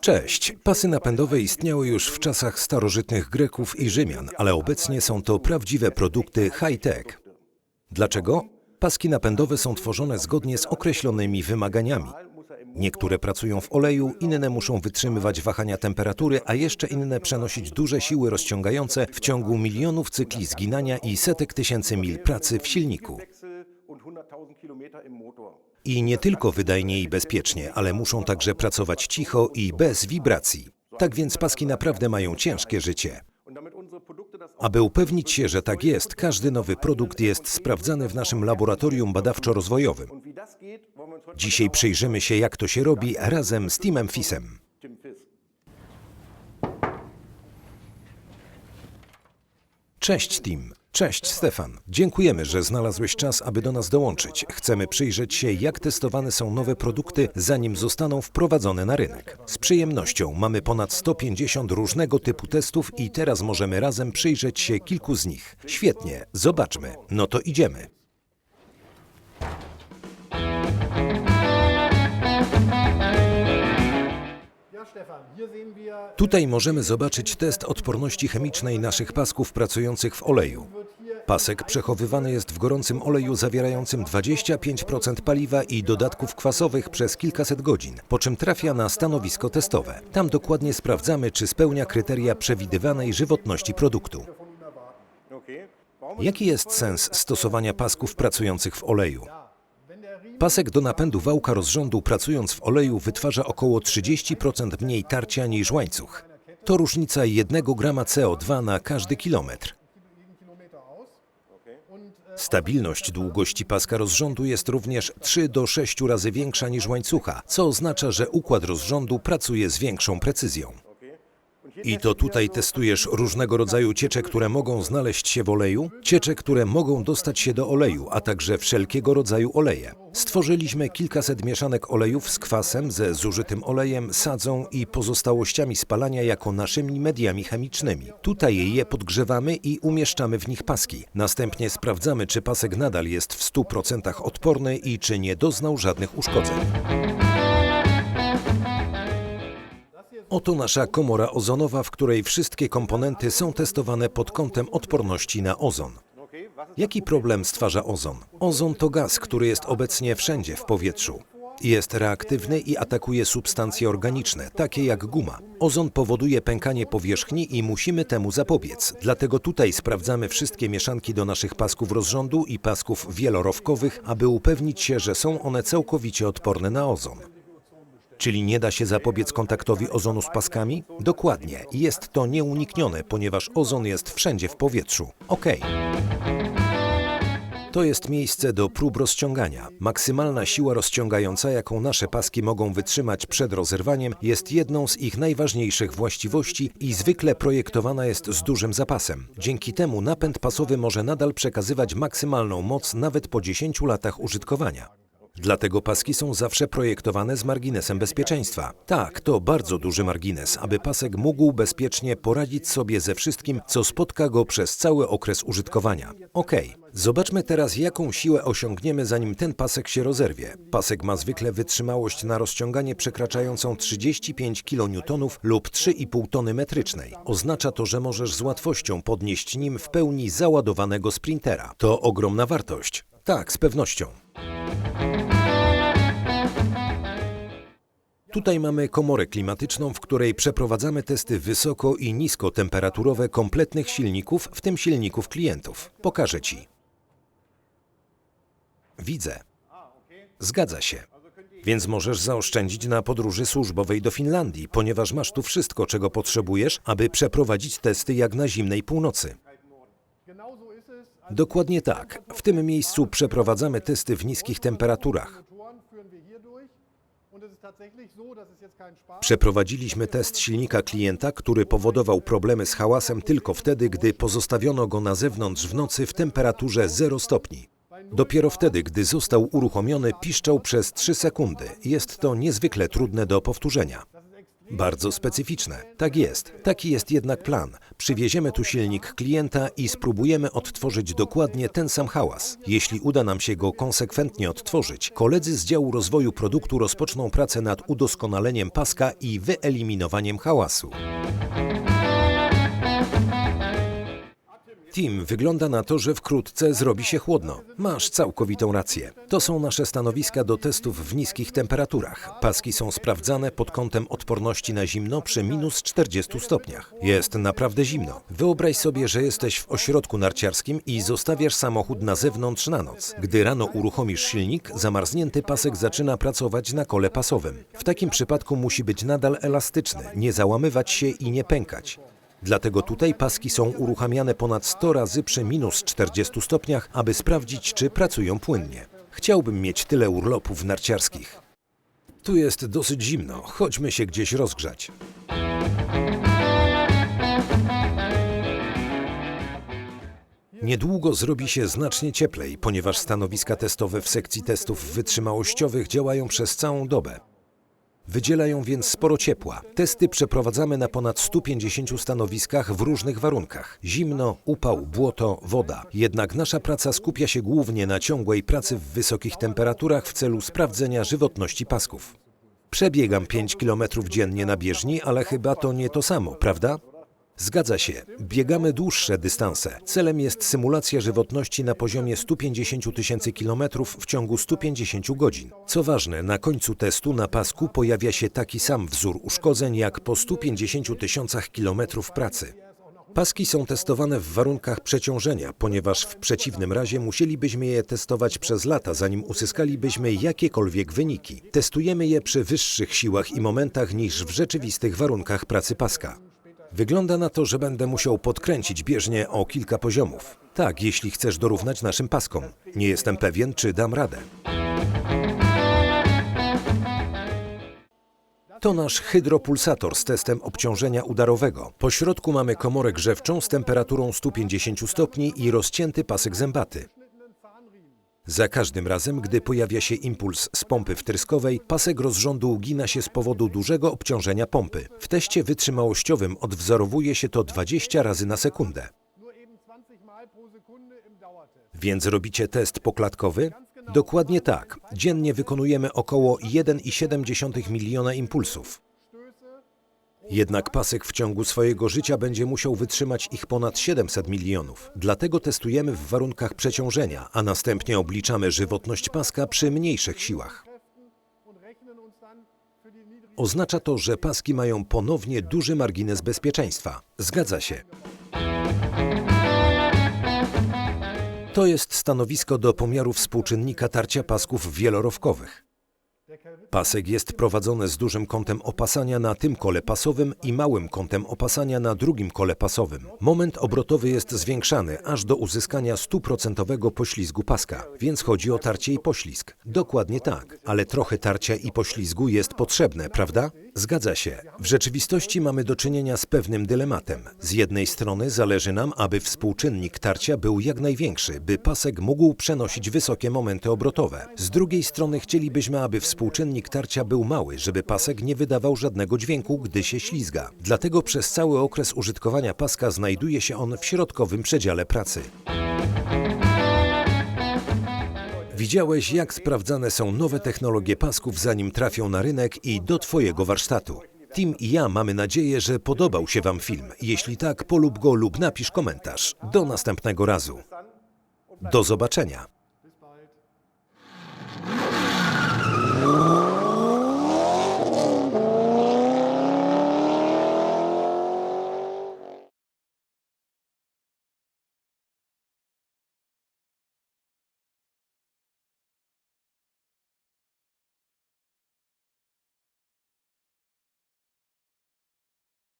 Cześć. Pasy napędowe istniały już w czasach starożytnych Greków i Rzymian, ale obecnie są to prawdziwe produkty high-tech. Dlaczego? Paski napędowe są tworzone zgodnie z określonymi wymaganiami. Niektóre pracują w oleju, inne muszą wytrzymywać wahania temperatury, a jeszcze inne przenosić duże siły rozciągające w ciągu milionów cykli zginania i setek tysięcy mil pracy w silniku. I nie tylko wydajnie i bezpiecznie, ale muszą także pracować cicho i bez wibracji. Tak więc paski naprawdę mają ciężkie życie. Aby upewnić się, że tak jest, każdy nowy produkt jest sprawdzany w naszym laboratorium badawczo-rozwojowym. Dzisiaj przyjrzymy się, jak to się robi razem z Timem Fisem. Cześć Tim. Cześć Stefan. Dziękujemy, że znalazłeś czas, aby do nas dołączyć. Chcemy przyjrzeć się, jak testowane są nowe produkty, zanim zostaną wprowadzone na rynek. Z przyjemnością mamy ponad 150 różnego typu testów i teraz możemy razem przyjrzeć się kilku z nich. Świetnie, zobaczmy. No to idziemy. Tutaj możemy zobaczyć test odporności chemicznej naszych pasków pracujących w oleju. Pasek przechowywany jest w gorącym oleju zawierającym 25% paliwa i dodatków kwasowych przez kilkaset godzin, po czym trafia na stanowisko testowe. Tam dokładnie sprawdzamy, czy spełnia kryteria przewidywanej żywotności produktu. Jaki jest sens stosowania pasków pracujących w oleju? Pasek do napędu wałka rozrządu pracując w oleju wytwarza około 30% mniej tarcia niż łańcuch. To różnica 1 grama CO2 na każdy kilometr. Stabilność długości paska rozrządu jest również 3 do 6 razy większa niż łańcucha, co oznacza, że układ rozrządu pracuje z większą precyzją. I to tutaj testujesz różnego rodzaju ciecze, które mogą znaleźć się w oleju, ciecze, które mogą dostać się do oleju, a także wszelkiego rodzaju oleje. Stworzyliśmy kilkaset mieszanek olejów z kwasem, ze zużytym olejem, sadzą i pozostałościami spalania jako naszymi mediami chemicznymi. Tutaj je podgrzewamy i umieszczamy w nich paski. Następnie sprawdzamy, czy pasek nadal jest w 100% odporny i czy nie doznał żadnych uszkodzeń. Oto nasza komora ozonowa, w której wszystkie komponenty są testowane pod kątem odporności na ozon. Jaki problem stwarza ozon? Ozon to gaz, który jest obecnie wszędzie w powietrzu. Jest reaktywny i atakuje substancje organiczne, takie jak guma. Ozon powoduje pękanie powierzchni i musimy temu zapobiec. Dlatego tutaj sprawdzamy wszystkie mieszanki do naszych pasków rozrządu i pasków wielorowkowych, aby upewnić się, że są one całkowicie odporne na ozon. Czyli nie da się zapobiec kontaktowi ozonu z paskami? Dokładnie. Jest to nieuniknione, ponieważ ozon jest wszędzie w powietrzu. OK. To jest miejsce do prób rozciągania. Maksymalna siła rozciągająca, jaką nasze paski mogą wytrzymać przed rozerwaniem, jest jedną z ich najważniejszych właściwości i zwykle projektowana jest z dużym zapasem. Dzięki temu napęd pasowy może nadal przekazywać maksymalną moc nawet po 10 latach użytkowania. Dlatego paski są zawsze projektowane z marginesem bezpieczeństwa. Tak, to bardzo duży margines, aby pasek mógł bezpiecznie poradzić sobie ze wszystkim, co spotka go przez cały okres użytkowania. Ok, zobaczmy teraz, jaką siłę osiągniemy, zanim ten pasek się rozerwie. Pasek ma zwykle wytrzymałość na rozciąganie przekraczającą 35 kN lub 3,5 tony metrycznej. Oznacza to, że możesz z łatwością podnieść nim w pełni załadowanego sprintera. To ogromna wartość. Tak, z pewnością. Tutaj mamy komorę klimatyczną, w której przeprowadzamy testy wysoko i niskotemperaturowe kompletnych silników, w tym silników klientów. Pokażę Ci. Widzę. Zgadza się. Więc możesz zaoszczędzić na podróży służbowej do Finlandii, ponieważ masz tu wszystko, czego potrzebujesz, aby przeprowadzić testy jak na zimnej północy. Dokładnie tak. W tym miejscu przeprowadzamy testy w niskich temperaturach. Przeprowadziliśmy test silnika klienta, który powodował problemy z hałasem tylko wtedy, gdy pozostawiono go na zewnątrz w nocy w temperaturze 0 stopni. Dopiero wtedy, gdy został uruchomiony, piszczał przez 3 sekundy. Jest to niezwykle trudne do powtórzenia. Bardzo specyficzne. Tak jest. Taki jest jednak plan. Przywieziemy tu silnik klienta i spróbujemy odtworzyć dokładnie ten sam hałas. Jeśli uda nam się go konsekwentnie odtworzyć, koledzy z działu rozwoju produktu rozpoczną pracę nad udoskonaleniem paska i wyeliminowaniem hałasu. Tim, wygląda na to, że wkrótce zrobi się chłodno. Masz całkowitą rację. To są nasze stanowiska do testów w niskich temperaturach. Paski są sprawdzane pod kątem odporności na zimno przy minus 40 stopniach. Jest naprawdę zimno. Wyobraź sobie, że jesteś w ośrodku narciarskim i zostawiasz samochód na zewnątrz na noc. Gdy rano uruchomisz silnik, zamarznięty pasek zaczyna pracować na kole pasowym. W takim przypadku musi być nadal elastyczny, nie załamywać się i nie pękać. Dlatego tutaj paski są uruchamiane ponad 100 razy przy minus 40 stopniach, aby sprawdzić, czy pracują płynnie. Chciałbym mieć tyle urlopów narciarskich. Tu jest dosyć zimno, chodźmy się gdzieś rozgrzać. Niedługo zrobi się znacznie cieplej, ponieważ stanowiska testowe w sekcji testów wytrzymałościowych działają przez całą dobę. Wydzielają więc sporo ciepła. Testy przeprowadzamy na ponad 150 stanowiskach w różnych warunkach: zimno, upał, błoto, woda. Jednak nasza praca skupia się głównie na ciągłej pracy w wysokich temperaturach w celu sprawdzenia żywotności pasków. Przebiegam 5 km dziennie na bieżni, ale chyba to nie to samo, prawda? Zgadza się, biegamy dłuższe dystanse. Celem jest symulacja żywotności na poziomie 150 tysięcy kilometrów w ciągu 150 godzin. Co ważne, na końcu testu na pasku pojawia się taki sam wzór uszkodzeń jak po 150 tysiącach kilometrów pracy. Paski są testowane w warunkach przeciążenia, ponieważ w przeciwnym razie musielibyśmy je testować przez lata, zanim uzyskalibyśmy jakiekolwiek wyniki. Testujemy je przy wyższych siłach i momentach niż w rzeczywistych warunkach pracy paska. Wygląda na to, że będę musiał podkręcić bieżnię o kilka poziomów. Tak, jeśli chcesz dorównać naszym paskom. Nie jestem pewien, czy dam radę. To nasz hydropulsator z testem obciążenia udarowego. Po środku mamy komorę grzewczą z temperaturą 150 stopni i rozcięty pasek zębaty. Za każdym razem, gdy pojawia się impuls z pompy wtryskowej, pasek rozrządu ugina się z powodu dużego obciążenia pompy. W teście wytrzymałościowym odwzorowuje się to 20 razy na sekundę. nur eben 20 Mal pro Sekunde im Dauertest. Więc robicie test poklatkowy? Dokładnie tak. Dziennie wykonujemy około 1,7 miliona impulsów. Jednak pasek w ciągu swojego życia będzie musiał wytrzymać ich ponad 700 milionów. Dlatego testujemy w warunkach przeciążenia, a następnie obliczamy żywotność paska przy mniejszych siłach. Oznacza to, że paski mają ponownie duży margines bezpieczeństwa. Zgadza się. To jest stanowisko do pomiaru współczynnika tarcia pasków wielorowkowych. Pasek jest prowadzony z dużym kątem opasania na tym kole pasowym i małym kątem opasania na drugim kole pasowym. Moment obrotowy jest zwiększany aż do uzyskania stuprocentowego poślizgu paska, więc chodzi o tarcie i poślizg. Dokładnie tak, ale trochę tarcia i poślizgu jest potrzebne, prawda? Zgadza się. W rzeczywistości mamy do czynienia z pewnym dylematem. Z jednej strony zależy nam, aby współczynnik tarcia był jak największy, by pasek mógł przenosić wysokie momenty obrotowe. Z drugiej strony chcielibyśmy, aby współczynnik tarcia był mały, żeby pasek nie wydawał żadnego dźwięku, gdy się ślizga. Dlatego przez cały okres użytkowania paska znajduje się on w środkowym przedziale pracy. Widziałeś, jak sprawdzane są nowe technologie pasków, zanim trafią na rynek i do Twojego warsztatu. Tim i ja mamy nadzieję, że podobał się Wam film. Jeśli tak, polub go lub napisz komentarz. Do następnego razu. Do zobaczenia.